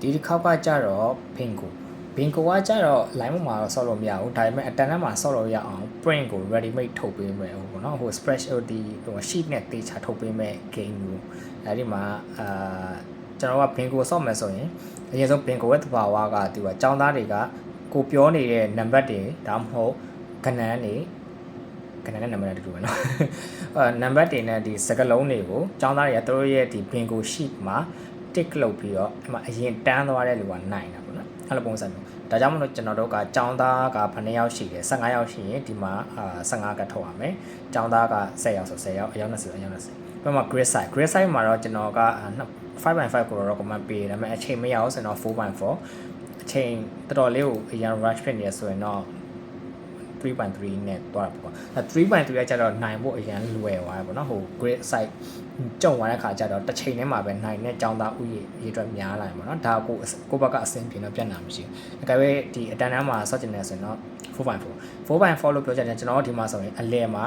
ဒီတစ်ခေါက်ကကြတော့ဘင်ကိုဘင်ကိုကကြတော့ line ပေါ်မှာတော့ဆော့လို့မရဘူးဒါပေမဲ့အတန်တန်းမှာဆော့လို့ရအောင် print ကို ready made ထုတ်ပေးမယ်ဟိုပေါ့နော်ဟို spreadsheet ဒီဟို sheet နဲ့တေချာထုတ်ပေးမယ် game မျိုးအဲဒီမှာအာကျွန်တော်ကဘင်ကိုဆော့မယ်ဆိုရင်အရင်ဆုံးဘင်ကိုရဲ့တဘာဝကဒီကចောင်းသားတွေကကိုပြောနေတဲ့ number တွေဒါမှမဟုတ်ခဏန်းတွေခဏန်းနဲ့ number တူတူပဲเนาะအဲ number တွေနဲ့ဒီစကလုံးတွေကိုចောင်းသားတွေကသူတို့ရဲ့ဒီဘင်ကို sheet မှာ tick လုပ်ပြီးတော့အဲ့မှာအရင်တန်းသွားတဲ့လူကနိုင်တာပေါ့နော်အဲ့လိုပုံစံမျိုးဒါကြောင့်မလို့ကျွန်တော်တို့ကចောင်းသားကဘယ်နှစ်ယောက်ရှိလဲ15ယောက်ရှိရင်ဒီမှာအာ15ကတ်ထုတ်ရမယ်ចောင်းသားက10ယောက်ဆို10ယောက်အယောက်20အယောက်20ပြီးမှ grid size grid size မှာတော့ကျွန်တော်က5.5ကိုတော့ recommend ပေးတယ်ဒါပေမဲ့အချိန်မရအောင်ဆိုတော့4.4အချိန်တော်တော်လေးကိုအရင် rush ဖြစ်နေရဆိုရင်တော့ 3.3နဲ့တွားတာပေါ့အဲ3.3ကကျတော့နိုင်ဖို့အရင်လွယ်သွားတယ်ပေါ့နော်ဟို grade site ကြုံသွားတဲ့ခါကျတော့တစ်ချိန်ထဲမှာပဲနိုင်တဲ့ចောင်းသားဥယျာဉ်ရေးအတွက်များလာတယ်ပေါ့နော်ဒါကိုကိုဘက်ကအဆင်ပြေတော့ပြတ်နာမရှိဘူးအကယ်၍ဒီအတန်းတန်းမှာစော့ကျင်နေဆိုရင်တော့4.4 4.4လို့ပြောကြတယ်ကျွန်တော်တို့ဒီမှာဆိုရင်အလဲမှာ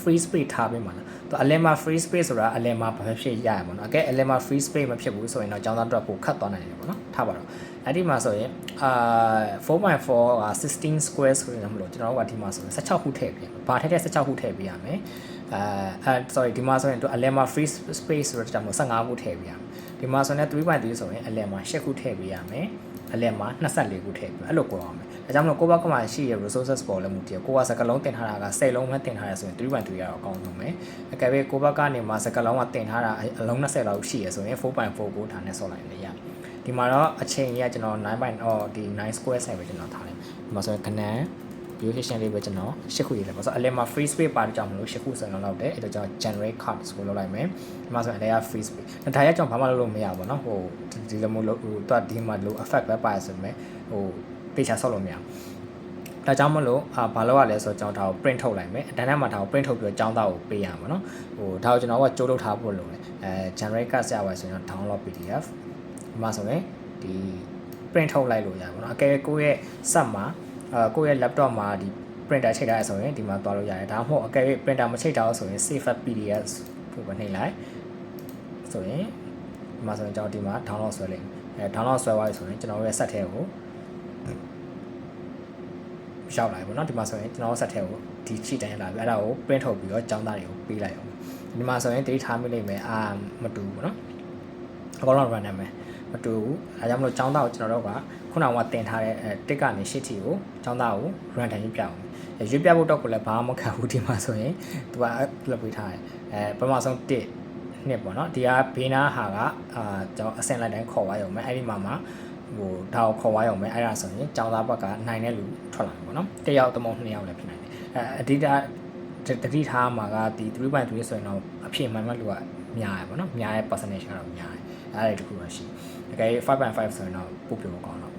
free space ထားပေးမှာလား သူအလဲမှာ free space ဆိုတာအလဲမှာဘာဖြစ်ရရမှာနော်အကဲအလဲမှာ free space မဖြစ်ဘူးဆိုရင်တော့ចောင်းသားအတွက်ပိုခတ်သွားနိုင်တယ်ပေါ့နော်ထားပါတော့အဲ့ဒီမှာဆိုရင်အာ4.4က16 square ဆိုရင်မလို့ကျွန်တော်တို့ကဒီမှာဆိုရင်16ခုထည့်ပေးဘာထည့်ထည့်16ခုထည့်ပေးရမယ်အဲအဲ sorry ဒီမှာဆိုရင်သူအလဲမှာ free space ဆိုတော့ကျွန်တော်15ခုထည့်ပေးရမယ်ဒီမှာဆိုရင်3.3ဆိုရင်အလဲမှာ10ခုထည့်ပေးရမယ်အလဲမှာ24ခုထည့်ပေးအဲ့လိုကိုရအောင်မယ်ဒါကြောင့်မလို့ကိုယ့်ဘက်ကမှရှိရ resources ပေါ်လည်းမူတည်ကိုကစကလုံးတင်ထားတာက10လုံးပဲတင်ထားရဆိုရင်3.3ရတော့အကောင်းဆုံးပဲအကယ်၍ကိုယ့်ဘက်ကနေမှစကလုံးကတင်ထားတာအလုံး20လောက်ရှိရဆိုရင်4.4ကိုထားနဲ့ဆော့လိုက်လေရဒီမှာတော့အချိန်ကြီးကကျွန်တော်9.0အော်ဒီ9 square size ပဲကျွန်တော်ထားတယ်ဒီမှာဆိုရင်ခဏ န်း violation လေးပဲကျွန်တော်10ခုရေးလိုက်ပါဆိုတော့အလဲမှာ free space ပါတဲ့ကြောင့်မလို့10ခုစံလုံးလောက်တယ်အဲ့တော့ကျွန်တော် generate card ဆိုလုပ်လိုက်မယ်ဒီမှာဆိုရင်အလဲက free space ဒါရကြောင့်ဘာမှလုပ်လို့မရဘူးပေါ့နော်ဟိုဒီလိုမျိုးလို့ဟိုတွတ်ဒီမှာလို့ effect ပဲပါရဆိုပေမဲ့ဟို page ဆောက်လို့မရဘူးဒါကြောင့်မလို့အာဘာလို့ရလဲဆိုတော့ကျွန်တော်ဒါကို print ထုတ်လိုက်မယ်အတန်းထဲမှာဒါကို print ထုတ်ပြီးတော့ចောင်းသားကိုပေးရမှာเนาะဟိုဒါကိုကျွန်တော်ကကြိုးလုပ်ထားဖို့လုပ်တယ်အဲ generate card ဆရာပါဆိုရင်တော့ download pdf ဒီမှာဆိုရင်ဒီ print ထုတ်လိုက်လို့ရပါတော့အကယ်ကိုယ့်ရဲ့ set မှာအာ ကိုယ့်ရဲ့ laptop မှာဒီ printer ချိန်ထားရဆိုရင်ဒီမှာသွားလို့ရတယ်ဒါမှမဟုတ်အကယ်၍ printer မချိန်ထားလို့ဆိုရင် save as pdf ကိုပဲနှိပ်လိုက်ဆိုရင်ဒီမှာဆိုရင်ကျွန်တော်ဒီမှာ download ဆွဲလိုက်အဲ download ဆွဲသွားပြီဆိုရင်ကျွန်တော်ရဲ့ set ထဲကိုရောက်လာပြီပေါ့နော်ဒီမှာဆိုရင်ကျွန်တော် set ထဲကိုဒီ sheet တိုင်းလာပြီအဲ့ဒါကို print ထုတ်ပြီးတော့ကျောင်းသားတွေကိုပေးလိုက်အောင်ဒီမှာဆိုရင် date ထားမိလိမ့်မယ်အာမတူဘူးပေါ့နော်အကောင်လုံး run နိုင်မယ် မတူဘူးအဲကြောင့်မလို့ကျောင်းသားကိုကျွန်တော်တို့ကခုနကတင်ထားတဲ့အဲတစ်ကနေရှစ်တီကိုကျောင်းသားကို run တိုင်းပြအောင်ရွေးပြဖို့တော့ကိုလည်းဘာမှမခံဘူးဒီမှာဆိုရင်သူကလုပ်ပေးထားတယ်အဲပထမဆုံးတစ်နှစ်ပေါ့နော်ဒီကဘေးနာဟာကအာကျွန်တော်အစင်လိုက်တိုင်းခေါ်သွားရုံပဲအဲ့ဒီမှာမှာဟိုဒါကိုခေါ်သွားရုံပဲအဲ့ဒါဆိုရင်ကျောင်းသားဘက်ကနိုင်တဲ့လူထွက်လာမှာပေါ့နော်တစ်ယောက်သမုံနှစ်ယောက်လည်းဖြစ်နိုင်တယ်အဲအဓိကတတိထားမှာကဒီ3.3ဆိုရင်တော့အဖြစ်မှန်မှလူကများရယ်ပေါ့နော်များရဲ့ percentage ကတော့များတယ်အဲ့ဒါတခုတော့ရှိတယ်။ ဒါကြိ5.5ဆိုရင်တော့ပို့ပြဖို့ကောင်းတော့